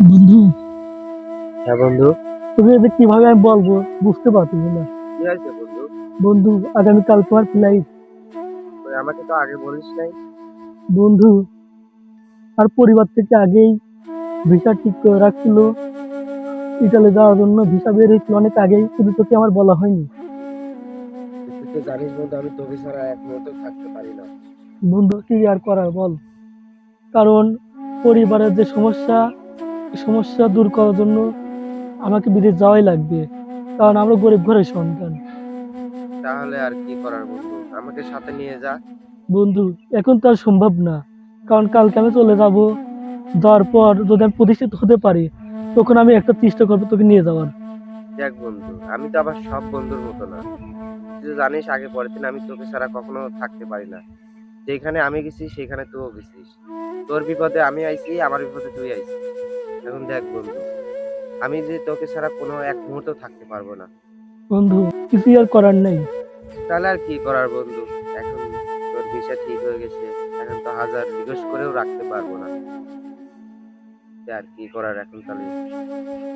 বন্ধু। হ্যাঁ বন্ধু। তোকে এটা কীভাবে আমি বলব? বুঝতে পারতেছি না। কি হয়েছে বন্ধু? বন্ধু আগামীকাল তোমার ফ্লাইট তুই আমাকে তো আগে বলিস নাই। বন্ধু আর পরিবার থেকে আগেই ভিসা ঠিক করে রাখছিল। ইটালি যাওয়ার জন্য ভিসা বের হয়েছিল অনেক আগেই কিন্তু তোকে আমার বলা হয়নি। তুই তো জানিস বন্ধু আমি তোকে ছাড়া এক মুহূর্ত থাকতে পারি না। বন্ধু কি আর করার বল? কারণ পরিবারের যে সমস্যা সমস্যা দূর করার জন্য আমাকে বিদেশ যাওয়াই লাগবে কারণ আমরা গরিব ঘরের সন্তান। তাহলে আর কি করার বন্ধু? আমাকে সাথে নিয়ে যা। বন্ধু এখন তো আর সম্ভব না কারণ কালকে আমি চলে যাব। যাওয়ার পর যদি আমি প্রতিষ্ঠিত হতে পারি তখন আমি একটা চেষ্টা করব তোকে নিয়ে যাওয়ার। দেখ বন্ধু আমি তো আবার সব বন্ধুর মতো না। তুই জানিস আগে পরের দিন আমি তোকে ছাড়া কখনো থাকতে পারি না। যেখানে আমি গেছি সেখানে তুইও গেছিস। তোর বিপদে আমি আইছি আমার বিপদে তুই আইছিস। এখন দেখ বন্ধু আমি যে তোকে ছাড়া কোনো এক মুহূর্ত থাকতে পারব না। বন্ধু কিছুই আর করার নেই। তাহলে আর কি করার বন্ধু? এখন তোর ভিসা ঠিক হয়ে গেছে এখন তো হাজার রিকোয়েস্ট করেও রাখতে পারব না। আর কি করার এখন তাহলে?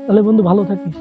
তাহলে বন্ধু ভালো থাকিস।